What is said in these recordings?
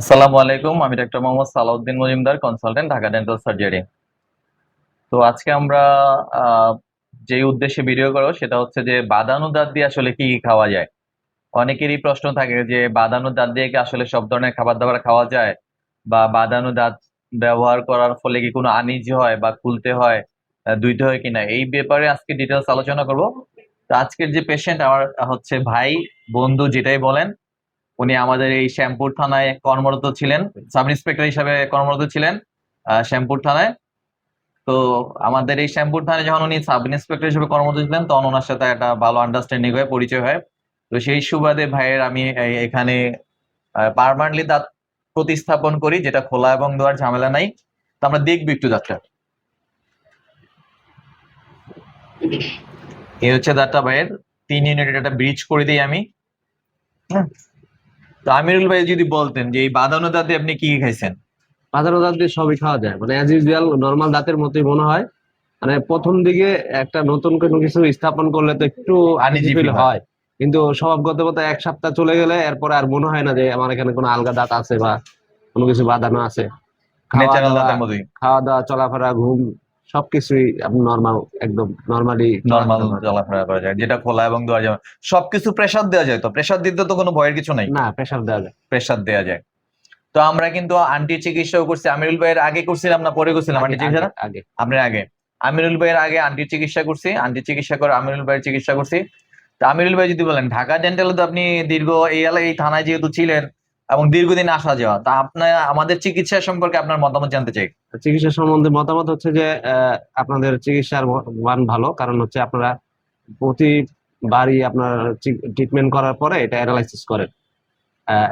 আসসালামু আলাইকুম, আমি doctor Mohammad Salauddin Majumder consultant Dhaka dental surgery তো আজকে আমরা যে উদ্দেশ্যে ভিডিও করো সেটা হচ্ছে যে বাদানু দাঁত দিয়ে আসলে কি কি খাওয়া যায়? অনেকেরই প্রশ্ন থাকে যে বাদানু দাঁত দিয়ে কি আসলে সব ধরনের খাবার দাবার খাওয়া যায়? বা বাদানু দাঁত ব্যবহার করার ফলে কি কোনো আনিজি হয় বা খুলতে হয় দুইটা হয় কিনা? এই ব্যাপারে আজকে ডিটেলস আলোচনা করব। তো আজকের যে পেশেন্ট আমার হচ্ছে ভাই, বন্ধু যেটাই বলেন উনি আমাদের এই শ্যামপুর থানায় কর্মরত ছিলেন, সাব ইন্সপেক্টর হিসাবে কর্মরত ছিলেন শ্যামপুর থানায়। তো আমাদের এই শ্যামপুর থানায় যখন উনি সাব ইন্সপেক্টর হিসেবে কর্মরত ছিলেন, তখন ওনার সাথে একটা ভালো আন্ডারস্ট্যান্ডিং হয়ে, পরিচয় হয়। তো সেই সুবাদে ভাইয়ের আমি এখানে পারমানেন্টলি দাঁত প্রতিস্থাপন করি, যেটা খোলা এবং দেওয়ার ঝামেলা নাই। তো আমরা দেখব একটু দাঁতটা। এই হচ্ছে দাঁতটা ভাইয়ের। তিন ইউনিটের একটা ব্রিজ করে দিই আমি। হ্যাঁ। তো আমিরুল ভাই যদি বলতেন যে এই বাদানো দাঁতে আপনি কি কি খাইছেন? বাজারও দাঁত দিয়ে সবই খাওয়া যায়। মানে অ্যাজ ইউজুয়াল নর্মাল দাঁতের মতোই মনে হয়। মানে প্রথম দিকে একটা নতুন কোনো কিছু স্থাপন করলে তো একটু আনইজি হয়। কিন্তু স্বভাবগত মতো এক সপ্তাহ চলে গেলে এরপরে আর মনে হয় না যে আমার এখানে কোনো আলগা দাঁত আছে বা কোনো কিছু বাঁধানো আছে। খাওয়া দাওয়া চলাফেরা ঘুম সবকিছুই নর্মাল একদম নর্মালি নর্মাল চলাফেরা করা যায়। যেটা খোলা এবং দেওয়া যায়। সবকিছু প্রেসার দেওয়া যায় তো? প্রেসার দিতে তো কোনো ভয়ের কিছু নাই? না দেওয়া যায়। প্রেসার দেওয়া যায়। তো আমরা কিন্তু আন্টি চিকিৎসাও করছি আমিরুল ভাইয়ের আগে করছিলাম না পরে করছিলাম আন্টি আগে- চিকিৎসা আগে- আপনার আগে। আমিরুল ভাইয়ের আগে আন্টি চিকিৎসা করছি আন্টি চিকিৎসা করে আমিরুল ভাইয়ের চিকিৎসা করছি। তো আমিরুল ভাই যদি বলেন ঢাকা ডেন্টালে তো আপনি দীর্ঘ এই এলা- এই থানায় যেহেতু ছিলেন এবং দীর্ঘদিন আসা যাওয়া। তা আপনার আমাদের চিকিৎসা সম্পর্কে আপনার মতামত জানতে চাই। চিকিৎসা সম্বন্ধে মতামত হচ্ছে যে আপনাদের চিকিৎসার মান ভালো। কারণ হচ্ছে আপনারা প্রতিবারই আপনার ট্রিটমেন্ট করার পরে এটা অ্যানালাইসিস করেন।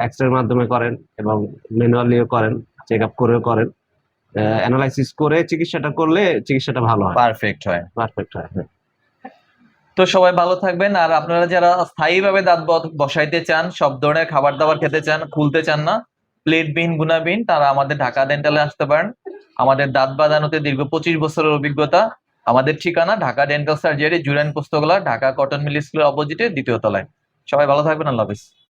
এক্স রের মাধ্যমে করেন এবং ম্যানুয়ালিও করেন চেক আপ করেও করেন। অ্যানালাইসিস করে চিকিৎসাটা করলে চিকিৎসাটা ভালো হয়। পারফেক্ট হয়। পারফেক্ট হয় হ্যাঁ। তো সবাই ভালো থাকবেন। আর আপনারা যারা স্থায়ী ভাবে দাঁত বসাইতে চান, সব ধরনের খাবার দাবার খেতে চান, খুলতে চান না, প্লেট বিন গুণাবিন তারা আমাদের ঢাকা ডেন্টালে আসতে পারেন। আমাদের দাঁত বাঁধানোতে দীর্ঘ পঁচিশ বছরের অভিজ্ঞতা। আমাদের ঠিকানা Dhaka dental surgery, Jurain Postogola Dhaka cotton mill স্কুলের অপোজিটে, দ্বিতীয় তলায়। সবাই ভালো থাকবেন, আল্লাহ হাফিজ।